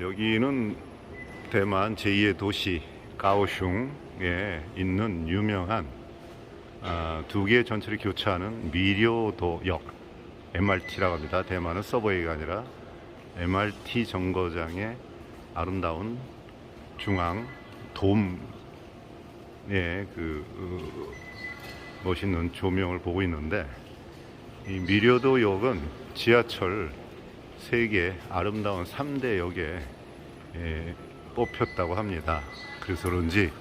여기는 대만 제2의 도시 가오슝에 있는 유명한 아, 두 개의 전철이 교차하는 미료도역 MRT라고 합니다. 대만은 서버웨이가 아니라 MRT 정거장의 아름다운 중앙 돔의 그 어, 멋있는 조명을 보고 있는데 이 미료도역은 지하철 세계 아름다운 3대 역에 예, 뽑혔다고 합니다. 그래서 그런지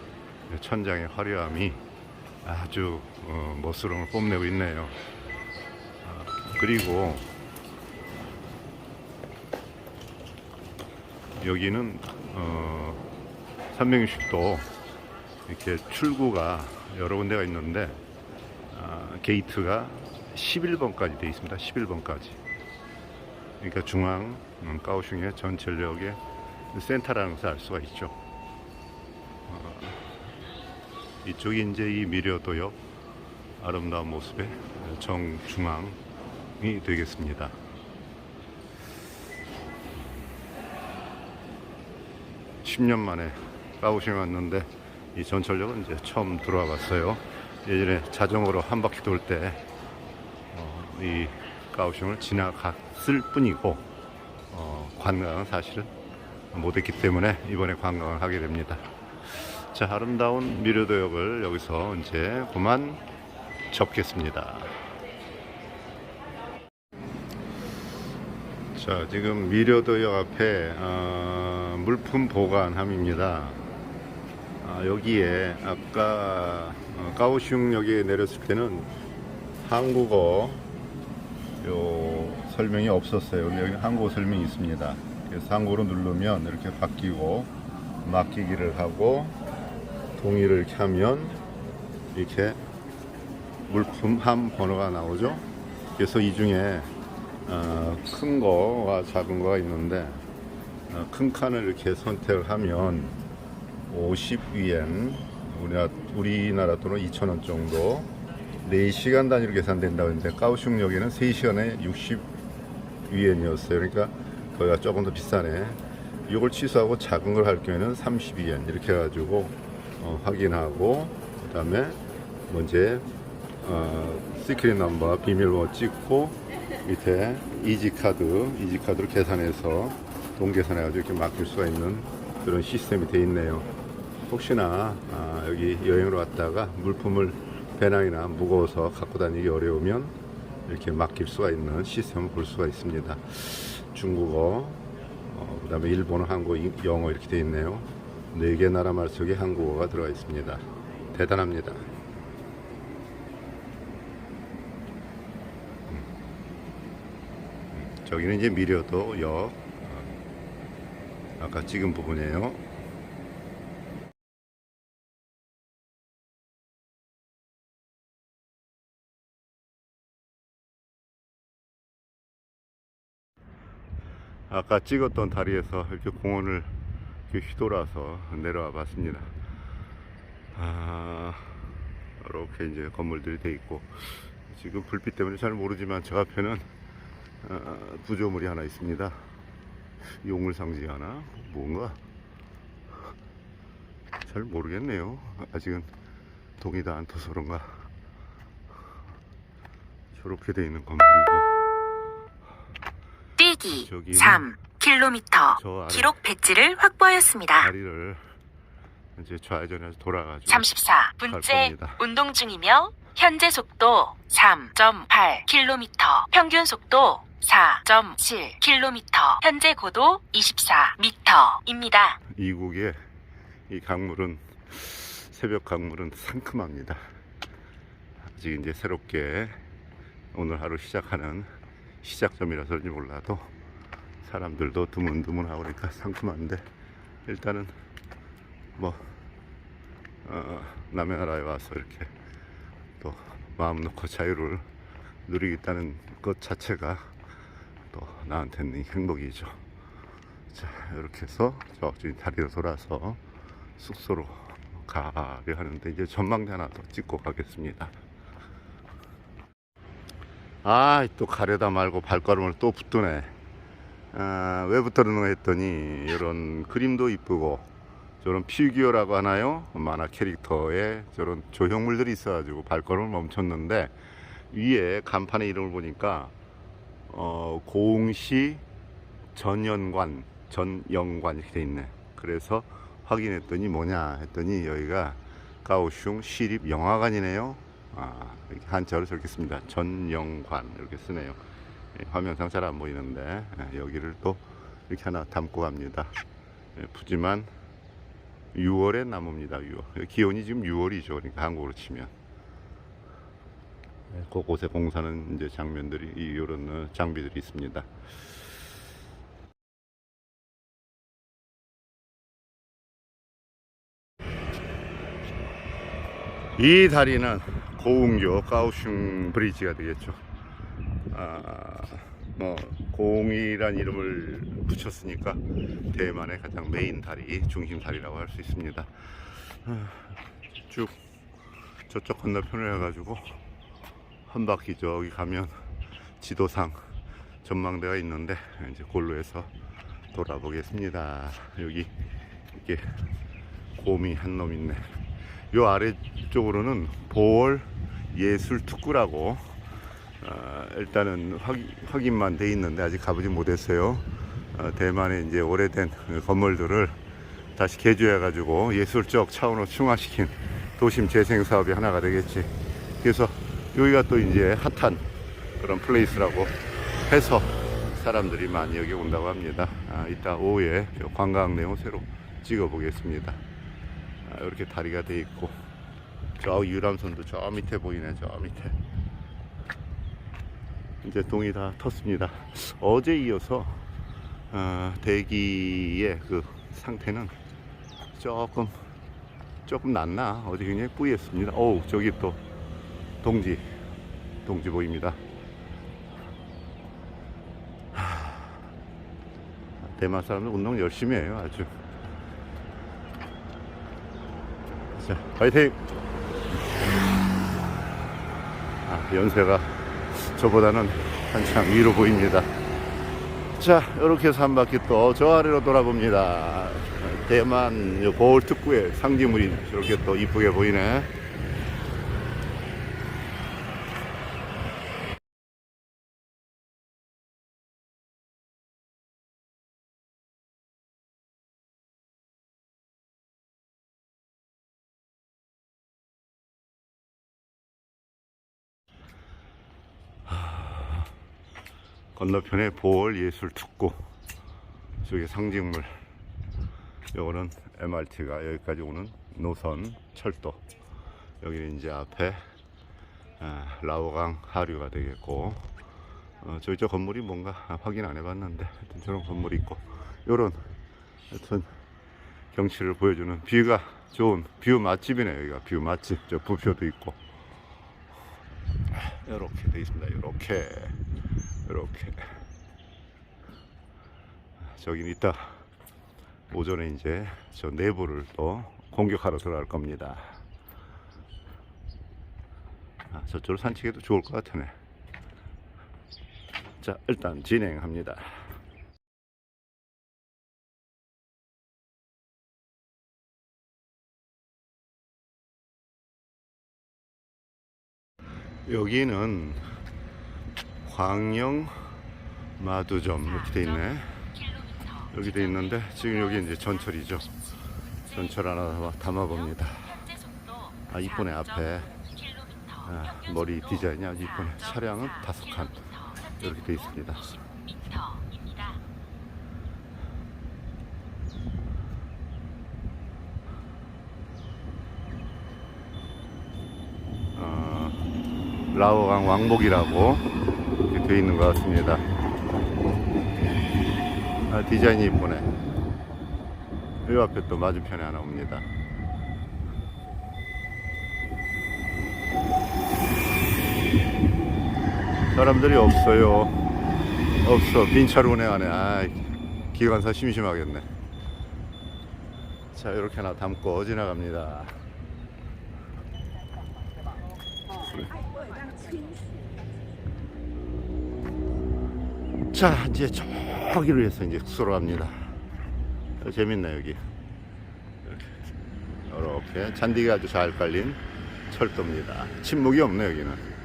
천장의 화려함이 아주 어, 멋스러움을 뽐내고 있네요. 아, 그리고 여기는 어, 360도 이렇게 출구가 여러 군데가 있는데 아, 게이트가 11번까지 되어 있습니다. 11번까지. 그러니까 중앙 음, 가오슝의 전철역의 센터라는 것을 알 수가 있죠. 어, 이쪽이 이제 이 미려도역 아름다운 모습의 정중앙이 되겠습니다. 십 년 만에 가오슝에 왔는데 이 전철역은 이제 처음 들어와 봤어요. 예전에 자전거로 한 바퀴 돌 때이 가오슝을 지나갔을 뿐이고 어, 관광은 사실은 못했기 때문에 이번에 관광을 하게 됩니다. 자 아름다운 미르도역을 여기서 이제 그만 접겠습니다. 자 지금 미려도역 앞에 어, 물품 보관함입니다. 아, 여기에 아까 어, 가오슝역에 내렸을 때는 한국어 요 설명이 없었어요. 여기 한국어 설명이 있습니다. 한국어로 누르면 이렇게 바뀌고 맡기기를 하고 동의를 하면 이렇게 물품 함 번호가 나오죠. 그래서 이 중에 어, 큰 거와 작은 거가 있는데 어, 큰 칸을 이렇게 선택을 하면 50위엔 우리나라, 우리나라 돈은 2,000원 정도 4시간 단위로 계산된다고 했는데 가오슝역에는 3시간에 60위엔이었어요. 그러니까 거기가 조금 더 비싸네. 이걸 취소하고 작은 걸 할 경우에는 30위엔 이렇게 해가지고 어, 확인하고 그 다음에 먼저 어, 시크릿 넘버 비밀번호 찍고 밑에 이지카드 이지카드로 계산해서 동계산해가지고 이렇게 맡길 수가 있는 그런 시스템이 되어 있네요. 혹시나 아, 여기 여행을 왔다가 물품을 배낭이나 무거워서 갖고 다니기 어려우면 이렇게 맡길 수가 있는 시스템을 볼 수가 있습니다. 중국어, 어, 그 다음에 일본어, 한국어, 이- 영어 이렇게 되어 있네요. 네 개 나라 말 속에 한국어가 들어가 있습니다. 대단합니다. 음, 저기는 이제 미려도 역 어, 아까 찍은 부분이에요. 아까 찍었던 다리에서 이렇게 공원을 이렇게 휘돌아서 내려와 봤습니다. 아, 이렇게 이제 건물들이 돼 있고 지금 불빛 때문에 잘 모르지만 저 앞에는 아, 구조물이 하나 있습니다. 용을 상징하나 뭔가 잘 모르겠네요. 아직은 동이 다 안 터서 그런가 저렇게 돼 있는 건물이고 뛰기 저기는 3km 저 아래 기록 배지를 확보하였습니다. 다리를 이제 좌회전해서 돌아가지고 34. 갈 분째 겁니다. 운동 중이며 현재 속도 3.8km, 평균 속도 4.7km, 현재 고도 24m입니다. 이국의 이 강물은 새벽 강물은 상큼합니다. 아직 이제 새롭게 오늘 하루 시작하는 시작점이라서 그런지 몰라도 사람들도 드문드문하고 그러니까 상큼한데 일단은 뭐 어, 남의 나라에 와서 이렇게 또 마음 놓고 자유를 누리겠다는 것 자체가 또 나한테는 행복이죠. 자 이렇게 해서 저쪽이 다리로 돌아서 숙소로 가려 하는데 이제 전망대 하나 더 찍고 가겠습니다. 아 또 가려다 말고 발걸음을 또 붙드네. 아, 왜부터 그러는가 했더니 이런 그림도 이쁘고 저런 피규어라고 하나요? 만화 캐릭터에 저런 조형물들이 있어 가지고 발걸음을 멈췄는데 위에 간판의 이름을 보니까 어, 고흥시 전연관 전영관 이렇게 돼 있네. 그래서 확인했더니 뭐냐 했더니 여기가 가오슝 시립 영화관이네요. 아, 한자로 씁니다. 전영관 이렇게 쓰네요. 예, 화면상 잘 안 보이는데 예, 여기를 또 이렇게 하나 담고 갑니다. 예, 푸짐한 6월의 나무입니다. 6월. 기온이 지금 6월이죠. 그러니까 한국으로 치면 예, 곳곳에 공사는 이제 장면들이 이 이런 어, 장비들이 있습니다. 이 다리는 고흥교 가오슝 브리지가 되겠죠. 아, 뭐 고흥이란 이름을 붙였으니까 대만의 가장 메인 다리, 중심 다리라고 할 수 있습니다. 아, 쭉 저쪽 건너편을 해가지고 한 바퀴 저기 가면 지도상 전망대가 있는데 이제 골로 해서 돌아보겠습니다. 여기 이렇게 곰이 한 놈 있네. 요 아래쪽으로는 보월 예술 특구라고 어, 일단은 확, 확인만 돼 있는데 아직 가보지 못했어요. 어, 대만의 이제 오래된 그 건물들을 다시 개조해 가지고 예술적 차원으로 충화시킨 도심 재생 사업이 하나가 되겠지. 그래서 여기가 또 이제 핫한 그런 플레이스라고 해서 사람들이 많이 여기 온다고 합니다. 아, 이따 오후에 저 관광 내용 새로 찍어 보겠습니다. 아, 이렇게 다리가 돼 있고. 저 유람선도 저 밑에 보이네 저 밑에. 이제 동이 다 텄습니다. 어제 이어서 어, 대기의 그 상태는 조금 조금 낫나? 어제 굉장히 뿌였습니다. 어우 저기 또 동지 동지 보입니다. 하, 대만 사람들 운동 열심히 해요 아주 자, 파이팅! 아, 연세가 저보다는 한참 위로 보입니다. 자, 이렇게 해서 한 바퀴 또 저 아래로 돌아봅니다. 대만 요 거울 특구의 상징물이 저렇게 또 이쁘게 보이네. 건너편에 보월 예술 특구 저게 상징물. 요거는 MRT가 여기까지 오는 노선 철도. 여기는 이제 앞에 아, 라오강 하류가 되겠고 어, 저기 저 건물이 뭔가 확인 안 해봤는데 하여튼 저런 건물이 있고 요런 하여튼 경치를 보여주는 뷰가 좋은 뷰 맛집이네 여기가. 뷰 맛집 저 부표도 있고. 이렇게 돼 있습니다 이렇게 이렇게 저긴 이따 오전에 이제 저 내부를 또 공격하러 들어갈 겁니다. 아, 저쪽으로 산책해도 좋을 것 같으네. 자, 일단 진행합니다. 여기는 광영 마두점 이렇게 돼 있네. 여기 돼 있는데 지금 여기 이제 전철이죠. 전철 하나 담아 봅니다. 아 이쁘네 앞에 아, 머리 디자인이 아주 이쁘네. 차량은 다섯 칸 이렇게 돼 있습니다. 어, 라오강 왕복이라고 이렇게 돼 있는 것 같습니다. 아, 디자인이 이쁘네. 이 앞에 또 맞은편에 하나 옵니다. 사람들이 없어요. 없어. 빈 차로 운행하네. 아, 기관사 심심하겠네. 자, 이렇게 하나 담고 지나갑니다. 자, 이제 저 저기로 해서 이제 숙소로 갑니다. 어, 재밌네 여기. 이렇게 잔디가 아주 잘 깔린 철도입니다. 침묵이 없네 여기는.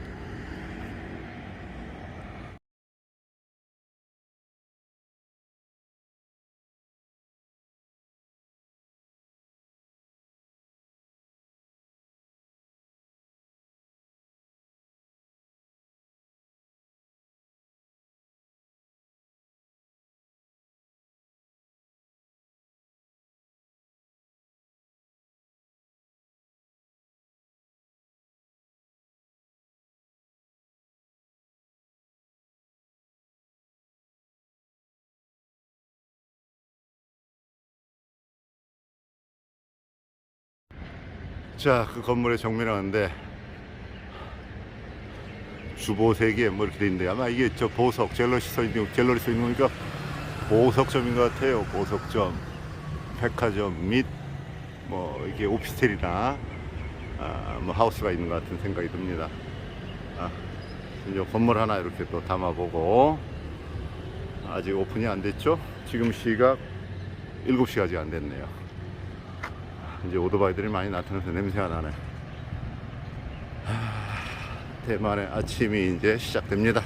자, 그 건물의 정면에 왔는데 주보 세개뭐 이렇게 돼 있는데 아마 이게 저 보석 젤러리 써 있는 젤러리 써 있는 거니까 보석점인 것 같아요. 보석점, 백화점 및 뭐 이게 오피스텔이나 아, 뭐 하우스가 있는 것 같은 생각이 듭니다. 아, 이제 건물 하나 이렇게 또 담아보고 아직 오픈이 안 됐죠? 지금 시각 7시 아직 안 됐네요. 이제 오토바이들이 많이 나타나서 냄새가 나네. 하, 대만의 아침이 이제 시작됩니다.